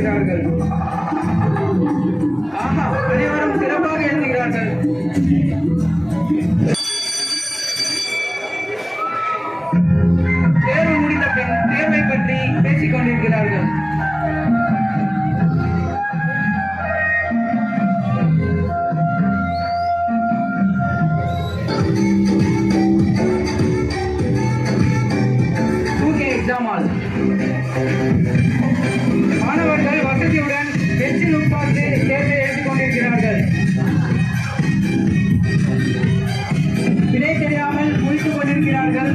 எழுதுகிறார்கள். ஆமா அனைவரும் சிறப்பாக எழுதுகிறார்கள். தேர்வு முடிந்த பின் தேர்வை பற்றி பேசிக் தேர்வை எழுதி கொண்டிருக்கிறார்கள் விடை தெரியாமல் முடித்துக் கொண்டிருக்கிறார்கள்.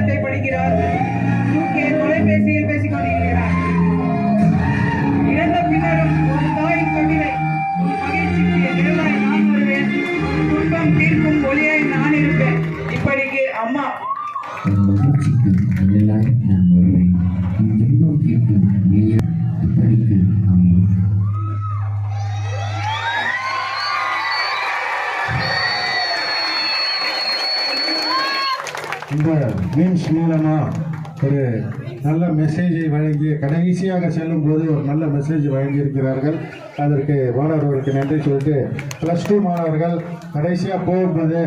पे पड़ी की क्योंकि थोड़े पैसे पैसे இந்த மீம்ஸ் மூலமாக ஒரு நல்ல மெசேஜை வழங்கி கடைசியாக செல்லும் போது ஒரு நல்ல மெசேஜ் வழங்கியிருக்கிறார்கள். அதற்கு மாணவர்களுக்கு நன்றி சொல்லிட்டு ப்ளஸ் டூ மாணவர்கள் கடைசியாக போகும்போது